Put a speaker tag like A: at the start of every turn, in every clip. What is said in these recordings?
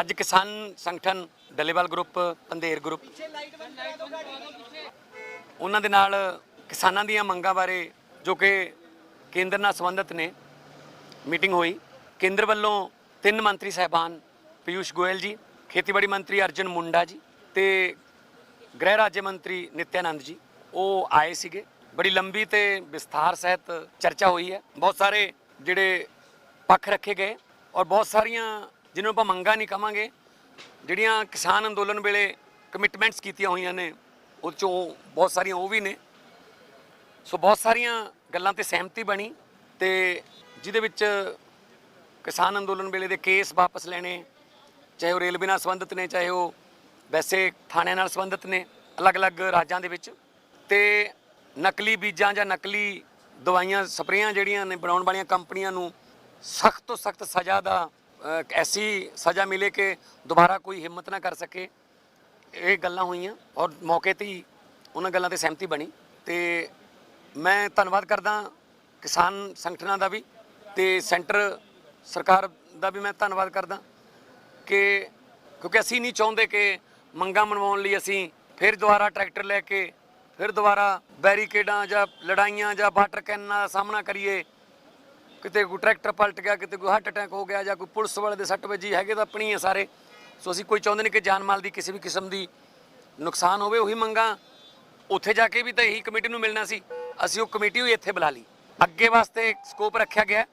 A: ਅੱਜ ਕਿਸਾਨ ਸੰਗਠਨ ਡੱਲੇਵਾਲ ਗਰੁੱਪ ਪੰਧੇਰ ਗਰੁੱਪ, ਉਹਨਾਂ ਦੇ ਨਾਲ ਕਿਸਾਨਾਂ ਦੀਆਂ ਮੰਗਾਂ ਬਾਰੇ ਜੋ ਕਿ ਕੇਂਦਰ ਨਾਲ ਸੰਬੰਧਿਤ ਨੇ, ਮੀਟਿੰਗ ਹੋਈ। ਕੇਂਦਰ ਵੱਲੋਂ ਤਿੰਨ ਮੰਤਰੀ ਸਹਿਬਾਨ ਪਿਊਸ਼ ਗੋਇਲ ਜੀ, ਖੇਤੀਬਾੜੀ ਮੰਤਰੀ ਅਰਜਨ ਮੁੰਡਾ ਜੀ ਤੇ ਗ੍ਰਹਿ ਰਾਜ ਮੰਤਰੀ ਨਿਤਿਆਨੰਦ ਜੀ, ਉਹ ਆਏ ਸੀਗੇ। ਬੜੀ ਲੰਬੀ ਤੇ ਵਿਸਥਾਰ ਸਹਿਤ ਚਰਚਾ ਹੋਈ ਹੈ। ਬਹੁਤ ਸਾਰੇ ਜਿਹੜੇ ਪੱਖ ਰੱਖੇ ਗਏ ਔਰ ਬਹੁਤ ਸਾਰੀਆਂ ਜਿਹਨੂੰ ਆਪਾਂ ਮੰਗਾਂ ਨਹੀਂ ਕਵਾਂਗੇ, ਜਿਹੜੀਆਂ ਕਿਸਾਨ ਅੰਦੋਲਨ ਵੇਲੇ ਕਮਿਟਮੈਂਟਸ ਕੀਤੀਆਂ ਹੋਈਆਂ ਨੇ ਉਹ ਚੋਂ ਬਹੁਤ ਸਾਰੀਆਂ ਉਹ ਵੀ ਨੇ। ਸੋ ਬਹੁਤ ਸਾਰੀਆਂ ਗੱਲਾਂ ਤੇ ਸਹਿਮਤੀ ਬਣੀ ਤੇ ਜਿਹਦੇ ਵਿੱਚ ਕਿਸਾਨ ਅੰਦੋਲਨ ਵੇਲੇ ਦੇ ਕੇਸ ਵਾਪਸ ਲੈਣੇ, ਚਾਹੇ ਉਹ ਰੇਲਵੇ ਨਾਲ ਸੰਬੰਧਿਤ ਨੇ, ਚਾਹੇ ਉਹ ਵੈਸੇ ਥਾਣਿਆਂ ਨਾਲ ਸੰਬੰਧਿਤ ਨੇ, ਅਲੱਗ-ਅਲੱਗ ਰਾਜਾਂ ਦੇ ਵਿੱਚ। ਤੇ ਨਕਲੀ ਬੀਜਾਂ ਜਾਂ ਨਕਲੀ ਦਵਾਈਆਂ, ਸਪਰੇਆਂ ਜਿਹੜੀਆਂ ਨੇ ਬਣਾਉਣ ਵਾਲੀਆਂ ਕੰਪਨੀਆਂ ਨੂੰ ਸਖਤ ਤੋਂ ਸਖਤ ਸਜ਼ਾ ਦਾ ਐਸੀ ਸਜ਼ਾ ਮਿਲੇ ਕਿ ਦੁਬਾਰਾ ਕੋਈ ਹਿੰਮਤ ਨਾ ਕਰ ਸਕੇ। ਇਹ ਗੱਲਾਂ ਹੋਈਆਂ ਔਰ ਮੌਕੇ ਤੇ ਹੀ ਉਹਨਾਂ ਗੱਲਾਂ ਤੇ ਸਹਿਮਤੀ ਬਣੀ। ਤੇ ਮੈਂ ਧੰਨਵਾਦ ਕਰਦਾ ਕਿਸਾਨ ਸੰਗਠਨਾਂ ਦਾ ਵੀ ਤੇ ਸੈਂਟਰ ਸਰਕਾਰ ਦਾ ਵੀ ਮੈਂ ਧੰਨਵਾਦ ਕਰਦਾ ਕਿ ਕਿਉਂਕਿ ਅਸੀਂ ਨਹੀਂ ਚਾਹੁੰਦੇ ਕਿ ਮੰਗਾਂ ਮਨਵਾਉਣ ਲਈ ਅਸੀਂ ਫਿਰ ਦੁਬਾਰਾ ਟਰੈਕਟਰ ਲੈ ਕੇ, ਫਿਰ ਦੁਬਾਰਾ ਬੈਰੀਕੇਡਾਂ ਜਾਂ ਲੜਾਈਆਂ ਜਾਂ ਵਾਟਰ ਕੈਨਾਂ ਦਾ ਸਾਹਮਣਾ ਕਰੀਏ। ਕਿਤੇ ਕੋਈ ਟਰੈਕਟਰ ਪਲਟ ਗਿਆ, ਕਿਤੇ ਕੋਈ ਹਾਰਟ ਅਟੈਕ ਹੋ ਗਿਆ ਜਾਂ ਕੋਈ ਪੁਲਿਸ ਵਾਲੇ ਦੇ ਸੱਟ ਵੱਜੀ, ਹੈਗੇ ਤਾਂ ਆਪਣੀ ਹੈ ਸਾਰੇ। ਸੋ ਅਸੀਂ ਕੋਈ ਚਾਹੁੰਦੇ ਨਹੀਂ ਕਿ ਜਾਨ ਮਾਲ ਦੀ ਕਿਸੇ ਵੀ ਕਿਸਮ ਦੀ ਨੁਕਸਾਨ ਹੋਵੇ, ਉਹੀ ਮੰਗਾਂ ਉੱਥੇ ਜਾ ਕੇ ਵੀ ਤਾਂ ਇਹੀ ਕਮੇਟੀ ਨੂੰ ਮਿਲਣਾ ਸੀ। ਅਸੀਂ ਉਹ ਕਮੇਟੀ ਵੀ ਇੱਥੇ ਬੁਲਾ ਲਈ। ਅੱਗੇ ਵਾਸਤੇ ਸਕੋਪ ਰੱਖਿਆ ਗਿਆ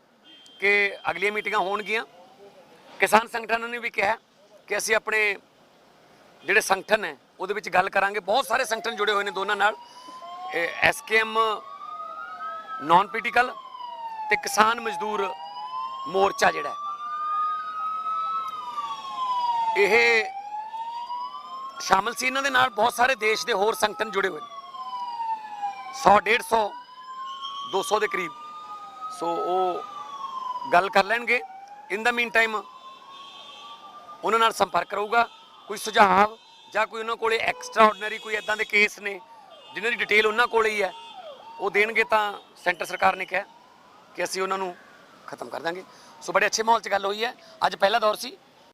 A: ਕਿ ਅਗਲੀਆਂ ਮੀਟਿੰਗਾਂ ਹੋਣਗੀਆਂ। ਕਿਸਾਨ ਸੰਗਠਨਾਂ ਨੇ ਵੀ ਕਿਹਾ ਕਿ ਅਸੀਂ ਆਪਣੇ ਜਿਹੜੇ ਸੰਗਠਨ ਹੈ, ਉਹਦੇ ਵਿੱਚ ਗੱਲ ਕਰਾਂਗੇ। ਬਹੁਤ ਸਾਰੇ ਸੰਗਠਨ ਜੁੜੇ ਹੋਏ ਨੇ ਦੋਨਾਂ ਨਾਲ। ਐਸਕੇਐਮ ਨਾਨ ਪੋਲੀਟੀਕਲ ਤੇ ਕਿਸਾਨ ਮਜ਼ਦੂਰ ਮੋਰਚਾ ਜਿਹੜਾ ਇਹ ਸ਼ਾਮਲ ਸੀ ਇਹਨਾਂ ਦੇ ਨਾਲ, ਬਹੁਤ ਸਾਰੇ ਦੇਸ਼ ਦੇ ਹੋਰ ਸੰਗਠਨ ਜੁੜੇ ਹੋਏ ਨੇ। 100 150 200 ਦੇ ਕਰੀਬ। ਸੋ ਉਹ ਗੱਲ ਕਰ ਲੈਣਗੇ। ਇਨ ਦਾ ਮੀਨ ਟਾਈਮ ਉਹਨਾਂ ਨਾਲ ਸੰਪਰਕ ਰਹੂਗਾ। ਕੋਈ ਸੁਝਾਅ ਜਾਂ ਕੋਈ ਉਹਨਾਂ ਕੋਲੇ ਐਕਸਟਰਾ ਆਰਡੀਨਰੀ ਕੋਈ ਇਦਾਂ ਦੇ ਕੇਸ ਨੇ, ਜਿਨ੍ਹਾਂ ਦੀ ਡਿਟੇਲ ਉਹਨਾਂ ਕੋਲੇ ਹੀ ਹੈ, ਉਹ ਦੇਣਗੇ ਤਾਂ ਸੈਂਟਰ ਸਰਕਾਰ ਨੇ ਕਿਹਾ। ਕਿ ਅਸੀਂ ਉਹਨਾਂ ਨੂੰ ਖਤਮ ਕਰ ਦਾਂਗੇ। ਸੋ ਬੜੇ ਅੱਛੇ ਮਾਹੌਲ 'ਚ ਗੱਲ ਹੋਈ ਹੈ। ਅੱਜ ਪਹਿਲਾ ਦੌਰ ਸੀ।